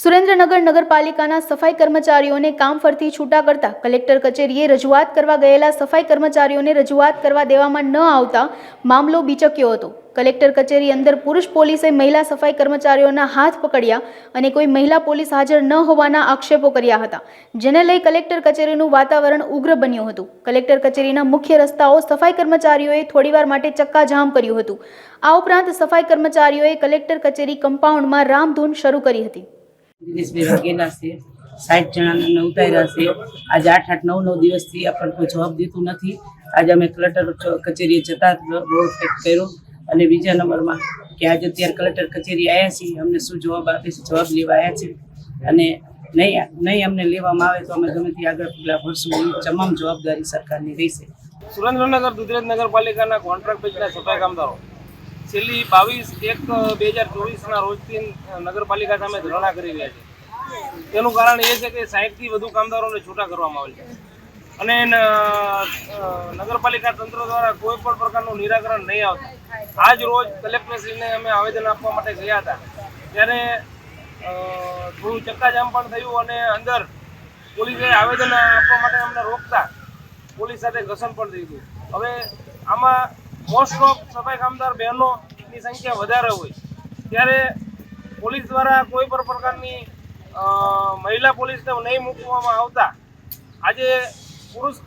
સુરેન્દ્રનગર નગરપાલિકાના સફાઈ કર્મચારીઓને કામ ફરતી છૂટા કરતા કલેક્ટર કચેરીએ રજૂઆત કરવા ગયેલા સફાઈ કર્મચારીઓને રજૂઆત કરવા દેવામાં ન આવતા મામલો બીચક્યો હતો. કલેક્ટર કચેરી અંદર પુરુષ પોલીસે મહિલા સફાઈ કર્મચારીઓના હાથ પકડ્યા અને કોઈ મહિલા પોલીસ હાજર ન હોવાના આક્ષેપો કર્યા હતા, જેને લઈ કલેક્ટર કચેરીનું વાતાવરણ ઉગ્ર બન્યું હતું. કલેક્ટર કચેરીના મુખ્ય રસ્તાઓ સફાઈ કર્મચારીઓએ થોડીવાર માટે ચક્કાજામ કર્યું હતું. આ ઉપરાંત સફાઈ કર્મચારીઓએ કલેક્ટર કચેરી કમ્પાઉન્ડમાં રામધૂન શરૂ કરી હતી. છે સાઠ જણાને ઉતાર્યા છે. આજે આઠ આઠ નવ નવ દિવસથી આપણને કોઈ જવાબ દેતું નથી. આજે અમે કલેક્ટર કચેરીએ જતા રોડ ફેક કર્યો અને બીજા નંબરમાં કે આજે અત્યારે કલેક્ટર કચેરી આવ્યા છીએ, અમને શું જવાબ આપે છે, જવાબ લેવા આવ્યા છે. અને નહીં નહીં અમને લેવામાં આવે તો અમે ગમે તે આગળ પગલાં ભરશું એવી તમામ જવાબદારી સરકારની રહેશે. સુરેન્દ્રનગર, દુધરેજ નગરપાલિકાના કોન્ટ્રાક્ટ પેજના સફાઈ કામદારો. છેલ્લી બાવીસ એક બે હજાર ચોવીસના રોજથી નગરપાલિકા સામે ધરણા કરી રહ્યા છે. તેનું કારણ એ છે કે સાહીઠથી વધુ કામદારોને છૂટા કરવામાં આવેલ છે. અને નગરપાલિકા તંત્ર દ્વારા કોઈ પણ પ્રકારનું નિરાકરણ નહીં આવતું. આજ રોજ કલેક્ટરશ્રીને અમે આવેદન આપવા માટે ગયા હતા. ત્યારે થોડું ચક્કાજામ પણ થયું અને અંદર પોલીસે આવેદન આપવા માટે અમને રોકતા પોલીસ સાથે ઘસણ પણ થઈ ગયું. હવે આમાં મોસ્ટ ઓફ સફાઈ કામદાર બહેનોની સંખ્યા વધારે હોય. ત્યારે પોલીસ દ્વારા કોઈ પણ પ્રકારની મહિલા પોલીસને નહીં મૂકવામાં આવતા. આજે પુરુષ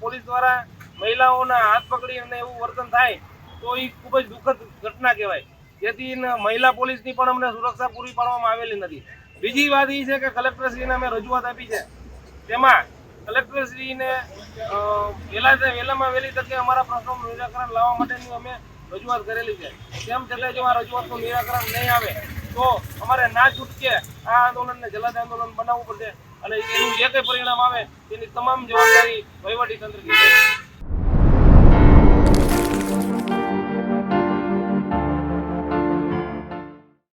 પોલીસ દ્વારા મહિલાઓના હાથ પકડી અને એવું વર્તન થાય, તો એ ખૂબ જ દુઃખદ ઘટના કહેવાય. જેથી મહિલા પોલીસની પણ અમને સુરક્ષા પૂરી પાડવામાં આવેલી નથી. બીજી વાત એ છે કે કલેક્ટરશ્રીને અમે રજૂઆત આપી છે. તેમાં કલેક્ટરશ્રીને વહેલા વહેલામાં વહેલી તકે અમારા પ્રશ્નોનું નિરાકરણ લાવવા માટેની અમે રજૂઆત કરેલી છે. તેમ છતાં જો આ રજૂઆતનું નિરાકરણ નહીં આવે, તો અમારે ના છૂટકે આ આંદોલનને જલાદ આંદોલન બનાવવું પડશે અને એનું જે કંઈ પરિણામ આવે, તેની તમામ જવાબદારી વહીવટી તંત્રની છે.